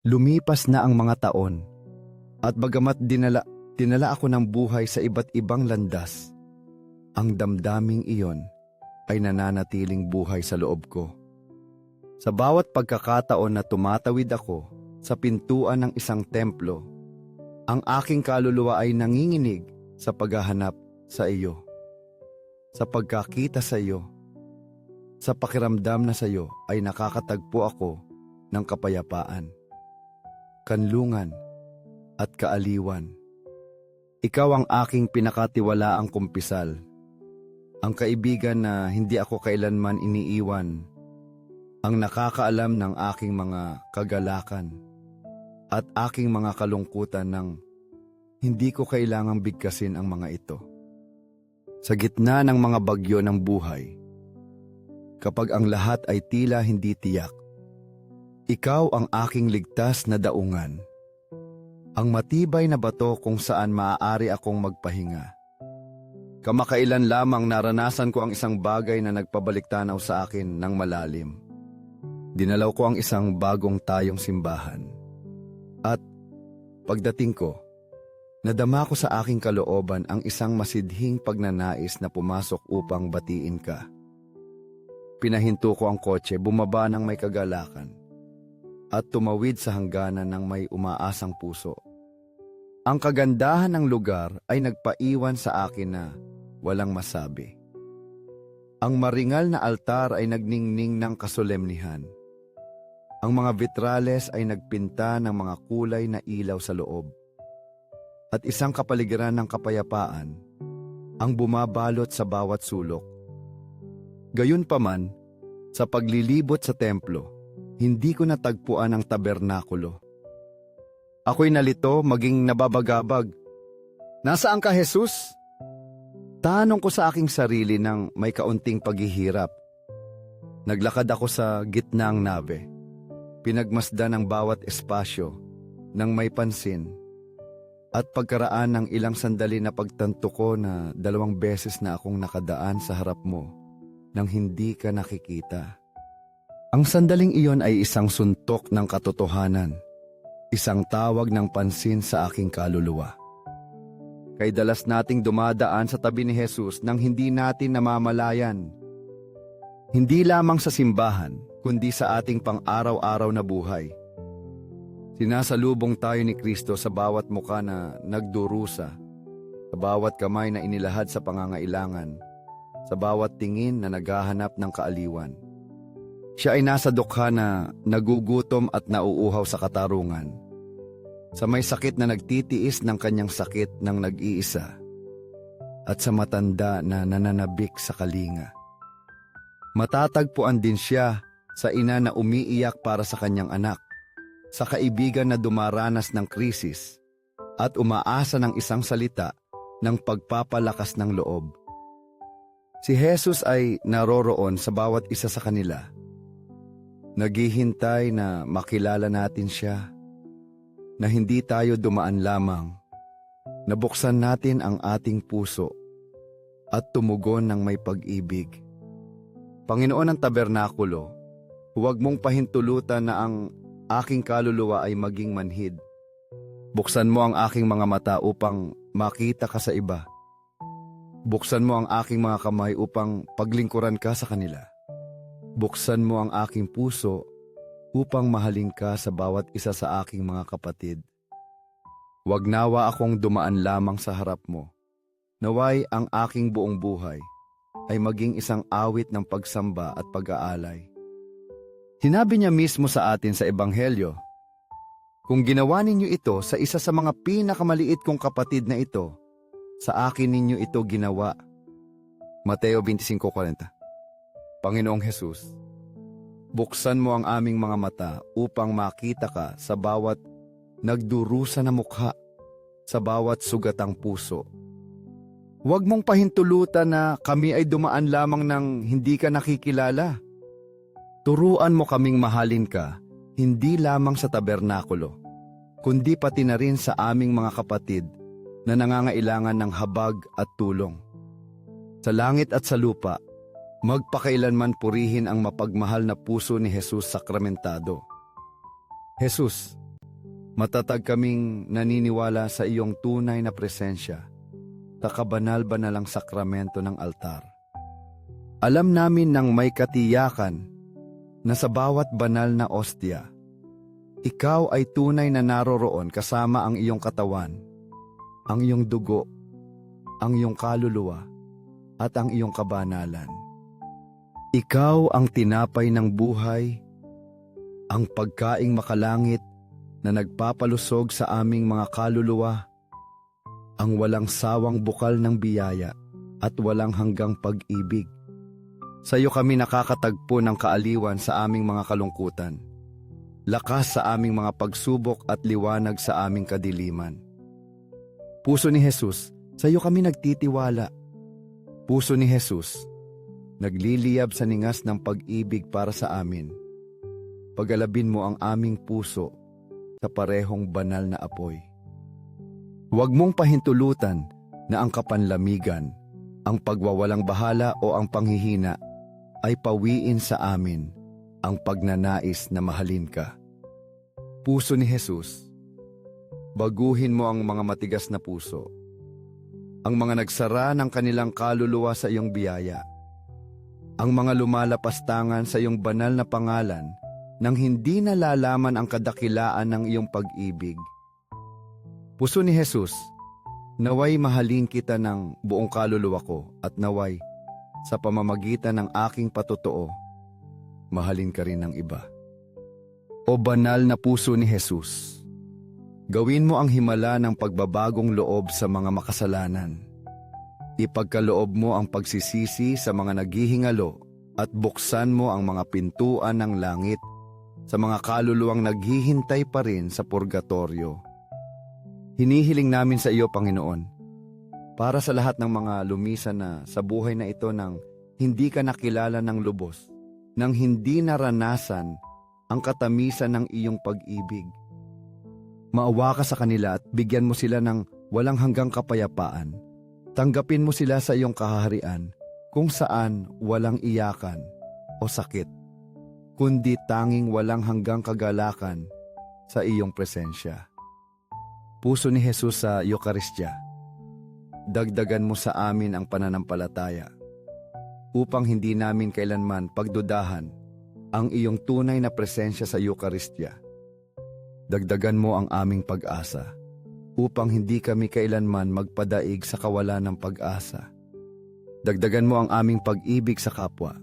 Lumipas na ang mga taon at bagamat dinala, dinala ako ng buhay sa iba't ibang landas, ang damdaming iyon ay nananatiling buhay sa loob ko. Sa bawat pagkakataon na tumatawid ako sa pintuan ng isang templo, ang aking kaluluwa ay nanginginig sa paghahanap sa iyo. Sa pagkakita sa iyo, sa pakiramdam na sa iyo ay nakakatagpo ako ng kapayapaan, kanlungan at kaaliwan. Ikaw ang aking pinakatiwalaang kumpisal, ang kaibigan na hindi ako kailanman iniiwan, ang nakakaalam ng aking mga kagalakan at aking mga kalungkutan ng hindi ko kailangang bigkasin ang mga ito. Sa gitna ng mga bagyo ng buhay, kapag ang lahat ay tila hindi tiyak, ikaw ang aking ligtas na daungan. Ang matibay na bato kung saan maaari akong magpahinga. Kamakailan lamang naranasan ko ang isang bagay na nagpabalik tanaw sa akin ng malalim. Dinalaw ko ang isang bagong tayong simbahan. At pagdating ko, nadama ko sa aking kalooban ang isang masidhing pagnanais na pumasok upang batiin ka. Pinahinto ko ang kotse, bumaba ng may kagalakan at tumawid sa hangganan ng may umaasang puso. Ang kagandahan ng lugar ay nagpaiwan sa akin na walang masabi. Ang maringal na altar ay nagningning ng kasolemnihan. Ang mga vitrales ay nagpinta ng mga kulay na ilaw sa loob. At isang kapaligiran ng kapayapaan ang bumabalot sa bawat sulok. Gayunpaman, sa paglilibot sa templo, hindi ko natagpuan ang tabernakulo. Ako'y nalito maging nababagabag. Nasaan ka, Jesus? Tanong ko sa aking sarili ng may kaunting paghihirap. Naglakad ako sa gitnang nabe. Pinagmasdan ang bawat espasyo ng may pansin. At pagkaraan ng ilang sandali na pagtanto ko na dalawang beses na akong nakadaan sa harap mo nang hindi ka nakikita. Ang sandaling iyon ay isang suntok ng katotohanan, isang tawag ng pansin sa aking kaluluwa. Kay dalas nating dumadaan sa tabi ni Jesus nang hindi natin namamalayan. Hindi lamang sa simbahan, kundi sa ating pang-araw-araw na buhay. Sinasalubong tayo ni Kristo sa bawat muka na nagdurusa, sa bawat kamay na inilahad sa pangangailangan, sa bawat tingin na naghahanap ng kaaliwan. Siya ay nasa dukha na nagugutom at nauuhaw sa katarungan. Sa may sakit na nagtitiis ng kanyang sakit ng nag-iisa. At sa matanda na nananabik sa kalinga. Matatagpuan din siya sa ina na umiiyak para sa kanyang anak. Sa kaibigan na dumaranas ng krisis at umaasa ng isang salita ng pagpapalakas ng loob. Si Jesus ay naroroon sa bawat isa sa kanila Naghihintay na makilala natin siya, na hindi tayo dumaan lamang, nabuksan natin ang ating puso at tumugon ng may pag-ibig. Panginoon ng tabernakulo, huwag mong pahintulutan na ang aking kaluluwa ay maging manhid. Buksan mo ang aking mga mata upang makita ka sa iba. Buksan mo ang aking mga kamay upang paglingkuran ka sa kanila. Buksan mo ang aking puso upang mahalin ka sa bawat isa sa aking mga kapatid. Huwag nawa akong dumaan lamang sa harap mo. Naway ang aking buong buhay ay maging isang awit ng pagsamba at pag-aalay. Sinabi niya mismo sa atin sa Ebanghelyo, Kung ginawa ninyo ito sa isa sa mga pinakamaliit kong kapatid na ito, sa akin ninyo ito ginawa. Mateo 25.40 Panginoong Hesus, buksan mo ang aming mga mata upang makita ka sa bawat nagdurusa na mukha, sa bawat sugatang puso. Huwag mong pahintulutan na kami ay dumaan lamang ng hindi ka nakikilala. Turuan mo kaming mahalin ka, hindi lamang sa tabernakulo, kundi pati na rin sa aming mga kapatid na nangangailangan ng habag at tulong. Sa langit at sa lupa, Magpakailanman purihin ang mapagmahal na puso ni Jesus sakramentado. Jesus, Matatag kaming naniniwala sa iyong tunay na presensya sa kabanal-banalang sakramento ng altar. Alam namin ng may katiyakan na sa bawat banal na ostya, ikaw ay tunay na naroroon kasama ang iyong katawan, ang iyong dugo, ang iyong kaluluwa, at ang iyong kabanalan. Ikaw ang tinapay ng buhay, ang pagkaing makalangit na nagpapalusog sa aming mga kaluluwa, ang walang sawang bukal ng biyaya at walang hanggang pag-ibig. Sa iyo kami nakakatagpo ng kaaliwan sa aming mga kalungkutan, lakas sa aming mga pagsubok at liwanag sa aming kadiliman. Puso ni Jesus, sa iyo kami nagtitiwala. Puso ni Jesus, nagliliyab sa ningas ng pag-ibig para sa amin. Pagalabin mo ang aming puso sa parehong banal na apoy. Huwag mong pahintulutan na ang kapanlamigan, ang pagwawalang bahala o ang panghihina ay pawiin sa amin ang pagnanais na mahalin ka. Puso ni Jesus, baguhin mo ang mga matigas na puso, ang mga nagsara ng kanilang kaluluwa sa iyong biyaya, ang mga lumalapastangan sa iyong banal na pangalan nang hindi nalalaman ang kadakilaan ng iyong pag-ibig. Puso ni Jesus, naway mahalin kita ng buong kaluluwa ko at naway sa pamamagitan ng aking patotoo, mahalin ka rin ng iba. O banal na puso ni Jesus, gawin mo ang himala ng pagbabagong loob sa mga makasalanan. Ipagkaloob mo ang pagsisisi sa mga naghihingalo at buksan mo ang mga pintuan ng langit sa mga kaluluwang naghihintay pa rin sa purgatorio. Hinihiling namin sa iyo, Panginoon, para sa lahat ng mga lumisan na sa buhay na ito nang hindi ka nakilala ng lubos, nang hindi naranasan ang katamisan ng iyong pag-ibig. Maawa ka sa kanila at bigyan mo sila ng walang hanggang kapayapaan. Tanggapin mo sila sa iyong kaharian kung saan walang iyakan o sakit, kundi tanging walang hanggang kagalakan sa iyong presensya. Puso ni Jesus sa Eukaristya, dagdagan mo sa amin ang pananampalataya upang hindi namin kailanman pagdudahan ang iyong tunay na presensya sa Eukaristya. Dagdagan mo ang aming pag-asa upang hindi kami kailanman magpadaig sa kawalan ng pag-asa. Dagdagan mo ang aming pag-ibig sa kapwa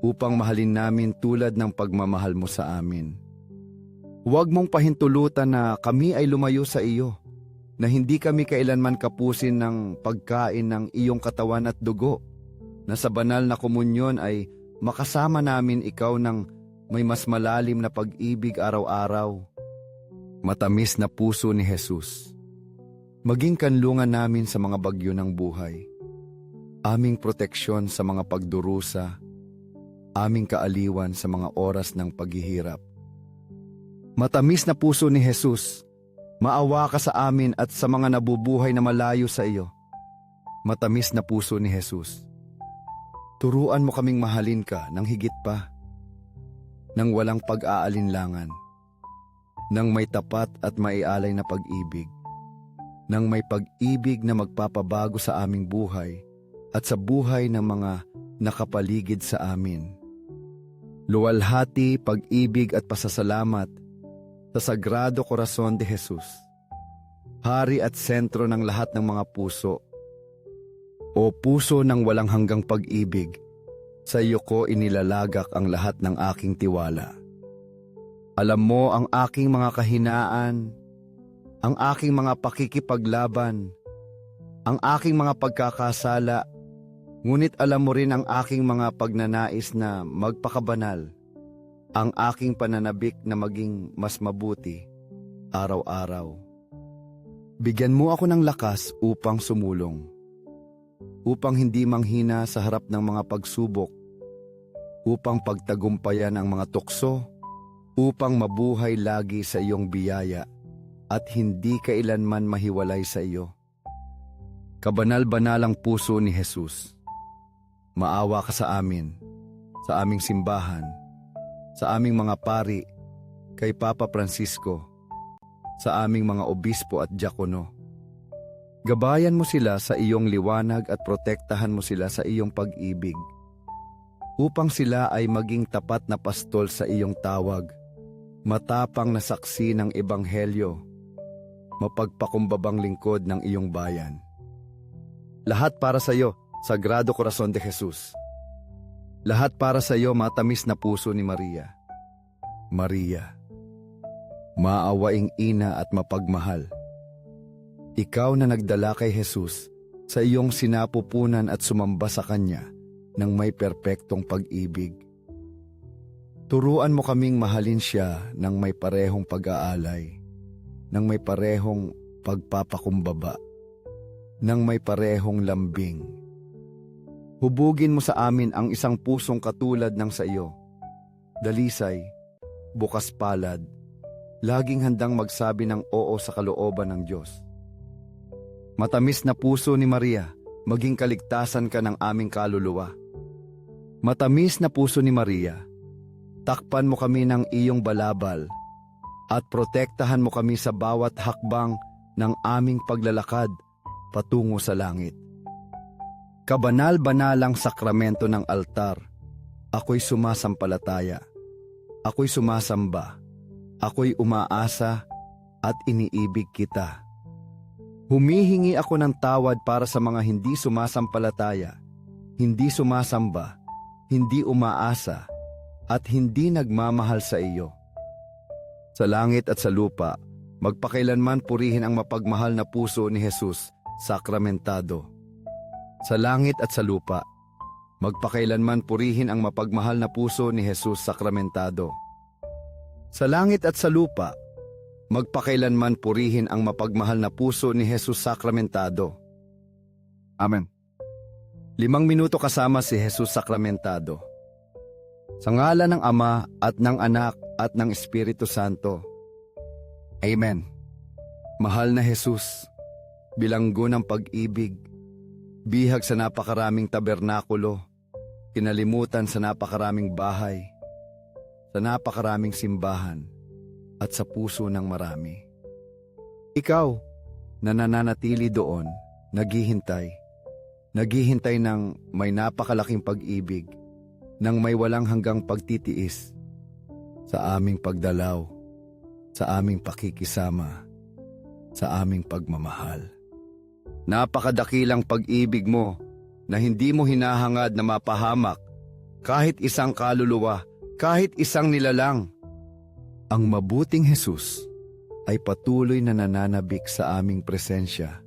upang mahalin namin tulad ng pagmamahal mo sa amin. Huwag mong pahintulutan na kami ay lumayo sa iyo, na hindi kami kailanman kapusin ng pagkain ng iyong katawan at dugo, na sa banal na komunyon ay makasama namin ikaw ng may mas malalim na pag-ibig araw-araw. Matamis na puso ni Jesus. Maging kanlungan namin sa mga bagyo ng buhay. Aming proteksyon sa mga pagdurusa. Aming kaaliwan sa mga oras ng paghihirap. Matamis na puso ni Jesus, maawa ka sa amin at sa mga nabubuhay na malayo sa iyo. Matamis na puso ni Jesus, turuan mo kaming mahalin ka ng higit pa, nang walang pag-aalinlangan, nang may tapat at maialay na pag-ibig, nang may pag-ibig na magpapabago sa aming buhay at sa buhay ng mga nakapaligid sa amin. Luwalhati, pag-ibig at pasasalamat sa Sagrado Corazon de Jesus, hari at sentro ng lahat ng mga puso. O puso ng walang hanggang pag-ibig, sa iyo ko inilalagak ang lahat ng aking tiwala. Alam mo ang aking mga kahinaan, ang aking mga pakikipaglaban, ang aking mga pagkakasala, ngunit alam mo rin ang aking mga pagnanais na magpakabanal ang aking pananabik na maging mas mabuti araw-araw. Bigyan mo ako ng lakas upang sumulong, upang hindi manghina sa harap ng mga pagsubok, upang pagtagumpayan ang mga tukso, upang mabuhay lagi sa iyong biyaya at hindi kailanman mahiwalay sa iyo. Kabanal-banalang puso ni Jesus, maawa ka sa amin, sa aming simbahan, sa aming mga pari, kay Papa Francisco, sa aming mga obispo at diakono. Gabayan mo sila sa iyong liwanag at protektahan mo sila sa iyong pag-ibig upang sila ay maging tapat na pastol sa iyong tawag, matapang na saksi ng ebanghelyo, mapagpakumbabang lingkod ng iyong bayan. Lahat para sa iyo, Sagrado Corazon de Jesus. Lahat para sa iyo, matamis na puso ni Maria. Maria, maawaing ina at mapagmahal. Ikaw na nagdala kay Jesus sa iyong sinapupunan at sumamba sa Kanya ng may perpektong pag-ibig. Turuan mo kaming mahalin siya ng may parehong pag-aalay, ng may parehong pagpapakumbaba, ng may parehong lambing. Hubugin mo sa amin ang isang pusong katulad ng sa iyo. Dalisay, bukas palad, laging handang magsabi ng oo sa kalooban ng Diyos. Matamis na puso ni Maria, maging kaligtasan ka ng aming kaluluwa. Matamis na puso ni Maria, takpan mo kami ng iyong balabal at protektahan mo kami sa bawat hakbang ng aming paglalakad patungo sa langit. Kabanal-banalang sakramento ng altar, ako'y sumasampalataya, ako'y sumasamba, ako'y umaasa at iniibig kita. Humihingi ako ng tawad para sa mga hindi sumasampalataya, hindi sumasamba, hindi umaasa, at hindi nagmamahal sa iyo. Sa langit at sa lupa, magpakailanman purihin ang mapagmahal na puso ni Jesus, sakramentado. Sa langit at sa lupa, magpakailanman purihin ang mapagmahal na puso ni Jesus, sakramentado. Sa langit at sa lupa, magpakailanman purihin ang mapagmahal na puso ni Jesus Sakramentado. Amen. Limang minuto kasama si Jesus Sakramentado. Sa ngala ng Ama at ng Anak at ng Espiritu Santo. Amen. Mahal na Jesus, bilanggo ng pag-ibig, bihag sa napakaraming tabernakulo, kinalimutan sa napakaraming bahay, sa napakaraming simbahan, at sa puso ng marami. Ikaw na nananatili doon, naghihintay, naghihintay ng may napakalaking pag-ibig, ng may walang hanggang pagtitiis sa aming pagdalaw, sa aming pakikisama, sa aming pagmamahal. Napakadakilang pag-ibig mo na hindi mo hinahangad na mapahamak kahit isang kaluluwa, kahit isang nilalang, ang mabuting Jesus ay patuloy na nananabik sa aming presensya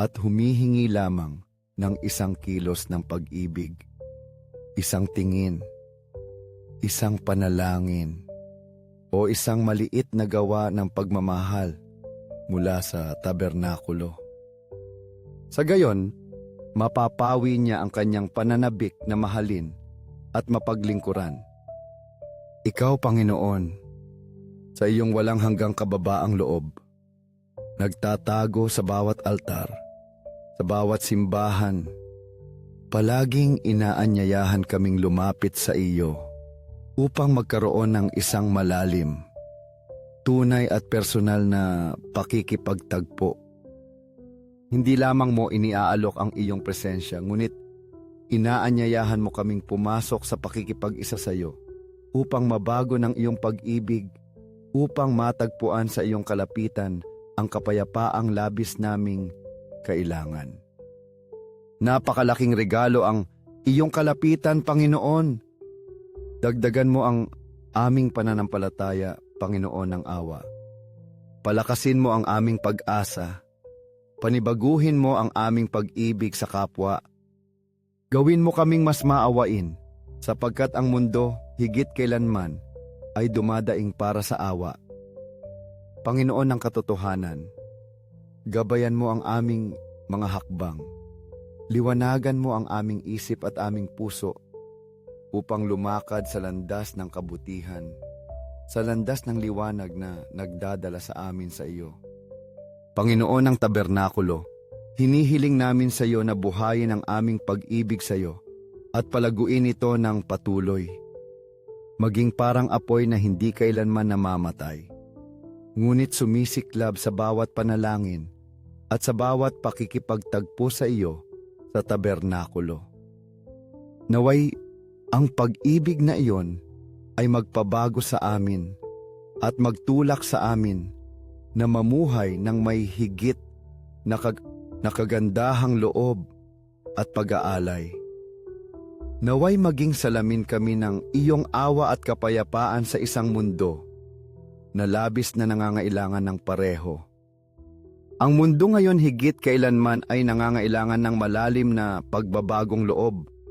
at humihingi lamang ng isang kilos ng pag-ibig, isang tingin, isang panalangin, o isang maliit na gawa ng pagmamahal mula sa tabernakulo. Sa gayon, mapapawi niya ang kanyang pananabik na mahalin at mapaglingkuran. Ikaw, Panginoon, sa iyong walang hanggang kababaang loob. Nagtatago sa bawat altar, sa bawat simbahan. Palaging inaanyayahan kaming lumapit sa iyo upang magkaroon ng isang malalim, tunay at personal na pakikipagtagpo. Hindi lamang mo iniaalok ang iyong presensya, ngunit inaanyayahan mo kaming pumasok sa pakikipag-isa sa iyo upang mabago ng iyong pag-ibig upang matagpuan sa iyong kalapitan ang kapayapaang labis naming kailangan. Napakalaking regalo ang iyong kalapitan, Panginoon. Dagdagan mo ang aming pananampalataya, Panginoon ng awa. Palakasin mo ang aming pag-asa. Panibaguhin mo ang aming pag-ibig sa kapwa. Gawin mo kaming mas maawain, sapagkat ang mundo higit kailanman ay dumadaing para sa awa. Panginoon ng katotohanan, gabayan mo ang aming mga hakbang. Liwanagan mo ang aming isip at aming puso upang lumakad sa landas ng kabutihan, sa landas ng liwanag na nagdadala sa amin sa iyo. Panginoon ng tabernakulo, hinihiling namin sa iyo na buhayin ang aming pag-ibig sa iyo at palaguin ito ng patuloy maging parang apoy na hindi kailanman namamatay. ngunit sumisiklab sa bawat panalangin at sa bawat pakikipagtagpo sa iyo sa tabernakulo. Naway ang pag-ibig na iyon ay magpabago sa amin at magtulak sa amin na mamuhay ng may higit na, kag- na kagandahang loob at pag-aalay. Naway maging salamin kami ng iyong awa at kapayapaan sa isang mundo na labis na nangangailangan ng pareho. Ang mundo ngayon higit kailanman ay nangangailangan ng malalim na pagbabagong loob